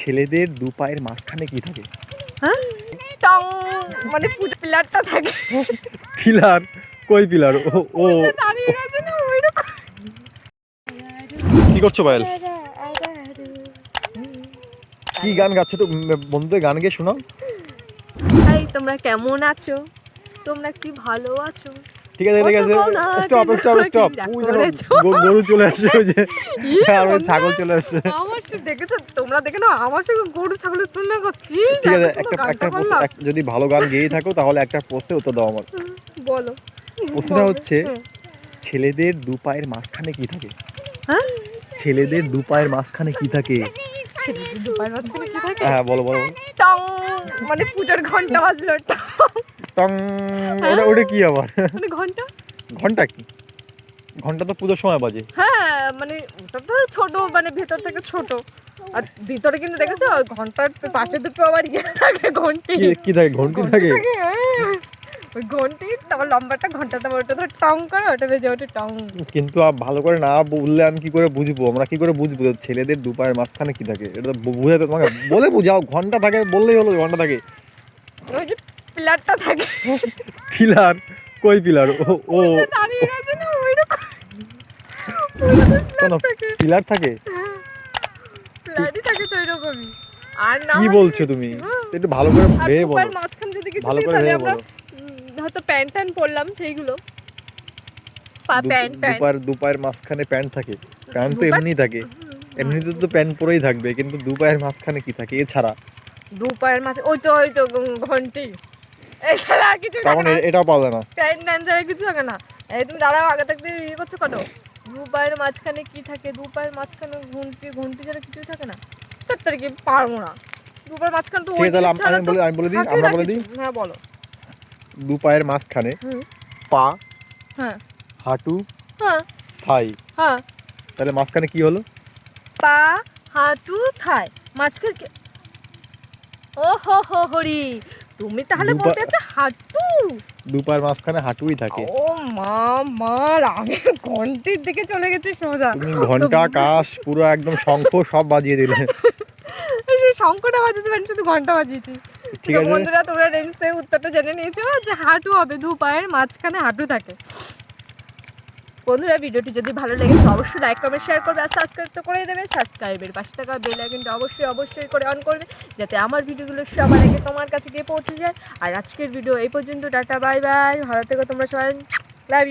ছেলেদের দু পায়ের মাঝখানে কি থাকে? হ্যাঁ? টং! মানে পুজো পিলারটা থাকে। পিলার? কই পিলার? ও ও। কি করছ পায়েল? কি গান গাচ্ছো তো? বন্ধুদের গান গিয়ে শোনাও। এই তোমরা কেমন আছো? তোমরা কি ভালো আছো? ঠিক আছে ঠিক আছে। স্টপ স্টপ স্টপ গরু চলে আসছে ওই যে। ইয়ে, আর ওই ছাগল চলে আসছে আমার সাথে দেখেছ? তোমরা দেখে না আমার সঙ্গে গরু ছাগলের তুলনা করছি। ঠিক আছে একটা একটা যদি ভালো গান গেয়েই থাকো তাহলে একটা পোস্টে উত্তর দাও আমার। বলো। প্রশ্নটা হচ্ছে। ছেলেদের দু পায়ের মাঝখানে কি থাকে? হ্যাঁ? ছেলেদের দু পায়ের মাঝখানে কি থাকে? ছেলেদের দু পায়ের মাঝখানে কি থাকে? হ্যাঁ বলো বলো। মানে পূজার ঘণ্টা বাজলো টং। ওটা ওটা কি আবার? মানে ঘণ্টা? ঘণ্টা কি? ঘণ্টা তো পুজোর সময় বাজে। হ্যাঁ মানে ওটা তো ছোট মানে ভেতর থেকে ছোট। আর ভিতরে কিন্তু দেখেছ ঘণ্টার পাশে দুটো আবার ইয়ে থাকে ঘন্টি। কি থাকে? ঘন্টি থাকে? হ্যাঁ। ওই ঘন্টি তারপর লম্বাটা ঘণ্টা তারপর ওটা ধর টং করে ওটা বেজে ওটা টং। কিন্তু ভালো করে না বললে আমি কি করে বুঝব? আমরা কি করে বুঝব? ছেলেদের দু পায়ের মাঝখানে কি থাকে? এটা তো বুঝাতে তোমাকে বলে বুঝাও ঘণ্টা থাকে বললেই হলো ঘণ্টা থাকে। ওই যে পিলারটা থাকে। পিলার কই পিলার ও পিলার থাকে। পিলারই থাকে? তো ওইরকমই। আর না কি বলছো তুমি? হ্যাঁ। একটু ভালো করে ভেবে বলো। মাঝখানে যদি কিছু ভালো করে ভেবে বলো। হয়তো প্যান্ট ট্যান্ট পরলাম সেইগুলো। পা দু- প্যান্ট প্যান্ট। পায়ের দু মাঝখানে প্যান্ট থাকে। প্যান্ট তো এমনি থাকে। এমনিতে তো প্যান্ট পরেই থাকবে কিন্তু দু পায়ের মাঝখানে কি থাকে? এছাড়া। দু পায়ের মাঝে ওই তো ওই তো ঘন্টি। এছাড়া আর কিছু তখন এটাও পাবে না। প্যান্ট ট্যান্ট ছাড়া কিছু থাকে না। এই তুমি দাঁড়াও আগে থাকতে ইয়ে করছ কেন? দু পায়ের মাঝখানে কি থাকে? দু পায়ের মাঝখানে ঘুন্টি ঘুন্টি ছাড়া কিছুই থাকে না। তার কি পারব না। দু পায়ের মাঝখানে তো ওই আছে তাহলে জিনিস আম- ছাড়া আমি বলে আমি বলে দিই আমরা বলে দিই। হ্যাঁ বলো। দু পায়ের মাঝখানে পা হ্যাঁ। হাঁটু হ্যাঁ। থাই। হ্যাঁ। তাহলে মাঝখানে কি হলো? পা হাঁটু থায় মাঝখানে ও হো হো হরি। তুমি তাহলে বলতে চাচ্ছ হাঁটু? দুপার মাঝখানে হাঁটুই থাকে। ও মা মা আমি ঘন্টির দিকে চলে গেছি সোজা। তুমি ঘণ্টা কাশ পুরো একদম শঙ্খ সব বাজিয়ে দিলে। এই বাজিয়ে বাজাতে পারি শুধু ঘণ্টা বাজিয়েছি। ঠিক আছে। বন্ধুরা তোমরা রেঞ্জে উত্তরটা জেনে নিয়েছো যে হাঁটু হবে দুপায়ের মাঝখানে হাঁটু থাকে। বন্ধুরা, ভিডিওটি যদি ভালো লাগে তো অবশ্যই লাইক কমেন্ট শেয়ার করবে আর সাবস্ক্রাইব তো করে দেবে। সাবস্ক্রাইবের পাশে থাকা বেল আইকনটা অবশ্যই অবশ্যই করে অন করবে, যাতে আমার ভিডিওগুলো সবার আগে তোমার কাছে গিয়ে পৌঁছে যায়। আর আজকের ভিডিও এই পর্যন্ত, টাটা বাই বাই ভালো থেকো তোমরা সবাই। লাভ